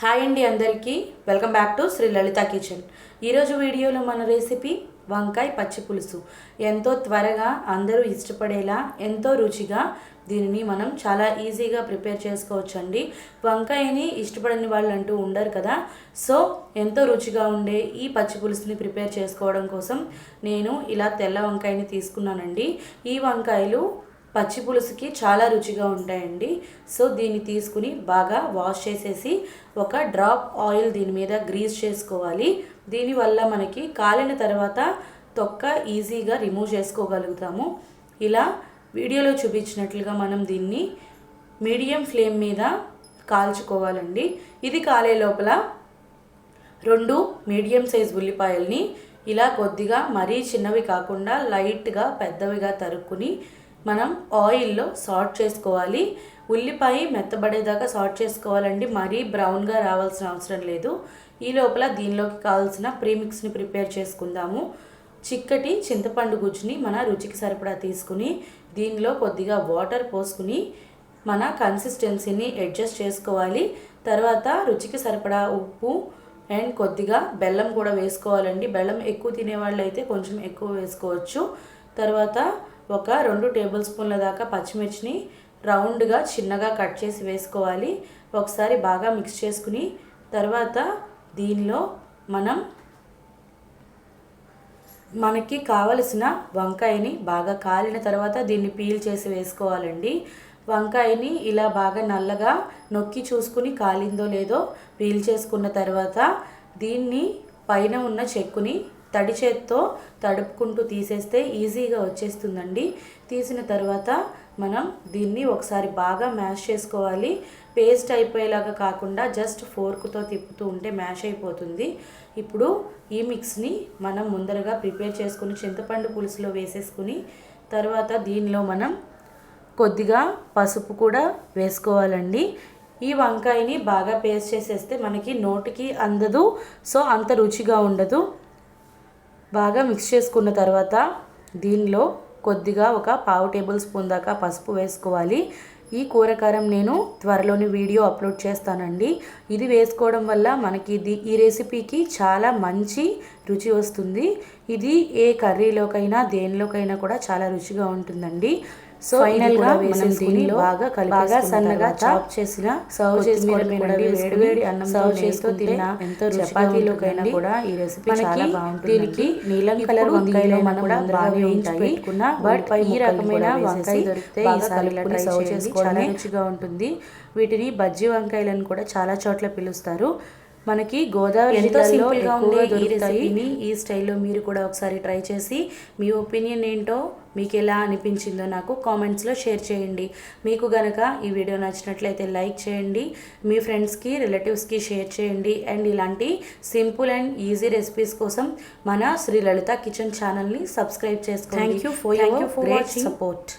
Hi అండి అందరికీ. Welcome back to Shri Lalitha kitchen. ఈరోజు వీడియోలో మన రెసిపీ వంకాయ పచ్చి పులుసు. ఎంతో త్వరగా అందరూ ఇష్టపడేలా ఎంతో రుచిగా దీనిని మనం చాలా ఈజీగా ప్రిపేర్ చేసుకోవచ్చండి. వంకాయని ఇష్టపడని వాళ్ళు అంటూ ఉండరు కదా. సో ఎంతో రుచిగా ఉండే ఈ పచ్చి పులుసుని ప్రిపేర్ చేసుకోవడం కోసం నేను ఇలా తెల్ల వంకాయని తీసుకున్నానండి. ఈ వంకాయలు పచ్చి పులుసుకి చాలా రుచిగా ఉంటాయండి. సో దీన్ని తీసుకుని బాగా వాష్ చేసేసి ఒక డ్రాప్ ఆయిల్ దీని మీద గ్రీస్ చేసుకోవాలి. దీనివల్ల మనకి కాలిన తర్వాత తొక్క ఈజీగా రిమూవ్ చేసుకోగలుగుతాము. ఇలా వీడియోలో చూపించినట్లుగా మనం దీన్ని మీడియం ఫ్లేమ్ మీద కాల్చుకోవాలండి. ఇది కాలే లోపల రెండు మీడియం సైజ్ ఉల్లిపాయల్ని ఇలా కొద్దిగా మరీ చిన్నవి కాకుండా లైట్గా పెద్దవిగా తరుక్కుని మనం ఆయిల్లో సార్ట్ చేసుకోవాలి. ఉల్లిపాయ మెత్తబడేదాకా సార్ట్ చేసుకోవాలండి. మరీ బ్రౌన్గా రావాల్సిన అవసరం లేదు. ఈ లోపల దీనిలోకి కావాల్సిన ప్రీమిక్స్ని ప్రిపేర్ చేసుకుందాము. చిక్కటి చింతపండు గుజ్జుని మన రుచికి సరిపడా తీసుకుని దీనిలో కొద్దిగా వాటర్ పోసుకుని మన కన్సిస్టెన్సీని అడ్జస్ట్ చేసుకోవాలి. తర్వాత రుచికి సరిపడా ఉప్పు అండ్ కొద్దిగా బెల్లం కూడా వేసుకోవాలండి. బెల్లం ఎక్కువ తినేవాళ్ళు అయితే కొంచెం ఎక్కువ వేసుకోవచ్చు. తర్వాత ఒక రెండు టేబుల్ స్పూన్ల దాకా పచ్చిమిర్చిని రౌండ్గా చిన్నగా కట్ చేసి వేసుకోవాలి. ఒకసారి బాగా మిక్స్ చేసుకుని తర్వాత దీనిలో మనం మనకి కావలసిన వంకాయని బాగా కాలిన తర్వాత దీన్ని పీల్ చేసి వేసుకోవాలండి. వంకాయని ఇలా బాగా నల్లగా నొక్కి చూసుకుని కాలిందో లేదో పీల్ చేసుకున్న తర్వాత దీన్ని పైన ఉన్న చెక్కుని తడి చేత్తో తడుపుకుంటూ తీసేస్తే ఈజీగా వచ్చేస్తుందండి. తీసిన తర్వాత మనం దీన్ని ఒకసారి బాగా మ్యాష్ చేసుకోవాలి. పేస్ట్ అయిపోయేలాగా కాకుండా జస్ట్ ఫోర్క్తో తిప్పుతూ ఉంటే మ్యాష్ అయిపోతుంది. ఇప్పుడు ఈ మిక్స్ని మనం ముందరగా ప్రిపేర్ చేసుకుని చింతపండు పులుసులో వేసేసుకుని తర్వాత దీనిలో మనం కొద్దిగా పసుపు కూడా వేసుకోవాలండి. ఈ వంకాయని బాగా పేస్ట్ చేసేస్తే మనకి నోటికి అందదు సో అంత రుచిగా ఉండదు. బాగా మిక్స్ చేసుకున్న తర్వాత దీనిలో కొద్దిగా ఒక పావు టేబుల్ స్పూన్ దాకా పసుపు వేసుకోవాలి. ఈ కూరకారం నేను త్వరలోని వీడియో అప్లోడ్ చేస్తానండి. ఇది వేసుకోవడం వల్ల మనకి ఇది ఈ రెసిపీకి చాలా మంచి రుచి వస్తుంది. ఇది ఏ కర్రీలోకైనా దేనిలోకైనా కూడా చాలా రుచిగా ఉంటుందండి. సో ఫైనల్గా మనం దీనిలో బాగా బాగా సన్నగా చాప్ చేసిన సర్వ్ చేసుకోవడం వేడి వేడి అన్నం సర్వ్ చేస్తూ తిన్న ఎంతో చపాతీలోకైనా కూడా ఈ రెసిపీ చాలా బాగుంటుంది దీనికి నీలం కలర్ వంకాయలు మనం కూడా బాగా వేయించి బట్ ఈ రకమైన వంకాయ దొరికితే ఈసారి ట్రై సర్వ్ చేసుకోవడం రుచిగా ఉంటుంది. వీటిని బజ్జీ వంకాయలను కూడా చాలా చోట్ల పిలుస్తారు. మనకి గోదావరి ఎంతో సింపుల్గా ఉండే ఈ రెసిపీని ఈ స్టైల్లో మీరు కూడా ఒకసారి ట్రై చేసి మీ ఒపీనియన్ ఏంటో మీకు ఎలా అనిపించిందో నాకు కామెంట్స్లో షేర్ చేయండి. మీకు గనక ఈ వీడియో నచ్చినట్లయితే లైక్ చేయండి మీ ఫ్రెండ్స్కి రిలేటివ్స్కి షేర్ చేయండి. అండ్ ఇలాంటి సింపుల్ అండ్ ఈజీ రెసిపీస్ కోసం మన శ్రీ లలిత కిచెన్ ఛానల్ని సబ్స్క్రైబ్ చేసుకోండి. Thank you for your support